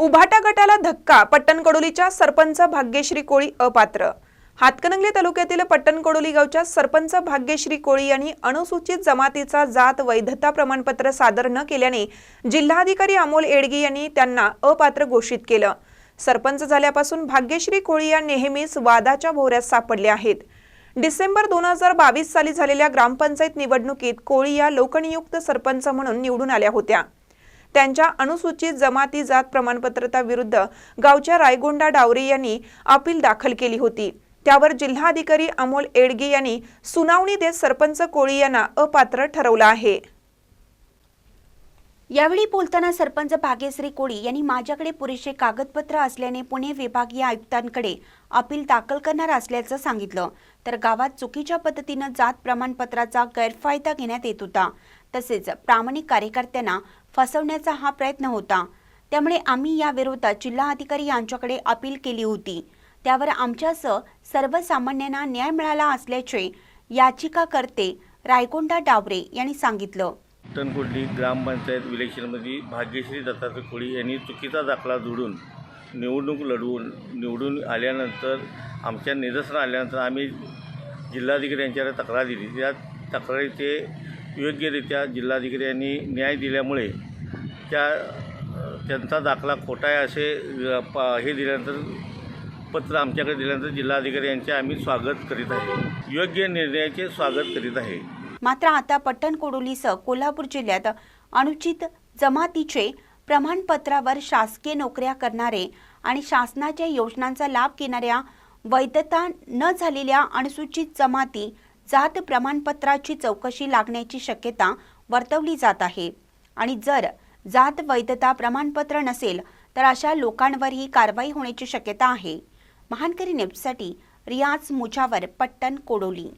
उभाटा गटाला धक्का पट्टनकडोलीच्या सरपंच भाग्यश्री कोळी अपात्र. हातकणंगले तालुक्यातील पट्टणकडोली गावच्या सरपंच भाग्यश्री कोळी यांनी अनुसूचित जमातीचा जात वैधता प्रमाणपत्र सादर न केल्याने जिल्हाधिकारी अमोल एडगी यांनी त्यांना अपात्र घोषित केलं. सरपंच झाल्यापासून भाग्यश्री कोळी या नेहमीच वादाच्या भोवऱ्यात सापडल्या आहेत. डिसेंबर दोन हजार बावीस साली झालेल्या ग्रामपंचायत निवडणुकीत कोळी या लोकनियुक्त सरपंच म्हणून निवडून आल्या होत्या. त्यांच्या अनुसूचित जमाती जात प्रमाणपत्राविरुद्ध गावच्या रायगोंडा डावरे यांनी अपील दाखल केली होती. त्यावर जिल्हाधिकारी अमोल एडगे यांनी सुनावणी देत सरपंच कोळी यांना अपात्र ठरवलं आहे. यावेळी बोलताना सरपंच भाग्यश्री कोळी यांनी माझ्याकडे पुरेसे कागदपत्र असल्याने पुणे विभागीय आयुक्तांकडे अपील दाखल करणार असल्याचं सांगितलं. तर गावात चुकीच्या पद्धतीनं जात प्रमाणपत्राचा गैरफायदा घेण्यात येत होता. तसेच प्रामाणिक कार्यकर्त्यांना फसवण्याचा हा प्रयत्न होता. त्यामुळे आम्ही याविरोधात जिल्हा अधिकारी यांच्याकडे अपील केली होती. त्यावर आमच्यासह सर्वसामान्यांना न्याय मिळाला असल्याचे याचिकाकर्ते रायकोंडा डावरे यांनी सांगितलं. टनकोटली ग्रामपंचायत इलेक्शनमध्ये भाग्यश्री दत्तात्रय कोळी यांनी चुकीचा दाखला जोडून निवडणूक लढवून निवडून आल्यानंतर आमच्या निदर्शन आल्यानंतर आम्ही जिल्हाधिकाऱ्यांच्याकडे तक्रार दिली. त्या तक्रारीचे योग्यरित्या जिल्हाधिकारी यांनी न्याय दिल्यामुळे त्या त्यांचा दाखला खोटा आहे असे पा प हे दिल्यानंतर पत्र आमच्याकडे दिल्यानंतर जिल्हाधिकारी यांचे आम्ही स्वागत करीत आहे. योग्य निर्णयाचे स्वागत करीत आहे. मात्र आता पट्टणकोडोलीसह कोल्हापूर जिल्ह्यात अनुचित जमातीचे प्रमाणपत्रावर शासकीय नोकऱ्या करणारे आणि शासनाच्या योजनांचा लाभ घेणाऱ्या वैधता न झालेल्या अनुसूचित जमाती जात प्रमाणपत्राची चौकशी लागण्याची शक्यता वर्तवली जात आहे. आणि जर जात वैधता प्रमाणपत्र नसेल तर अशा लोकांवरही कारवाई होण्याची शक्यता आहे. महानकरी नेपसाठी रियाज मुजावर पट्टण कोडोली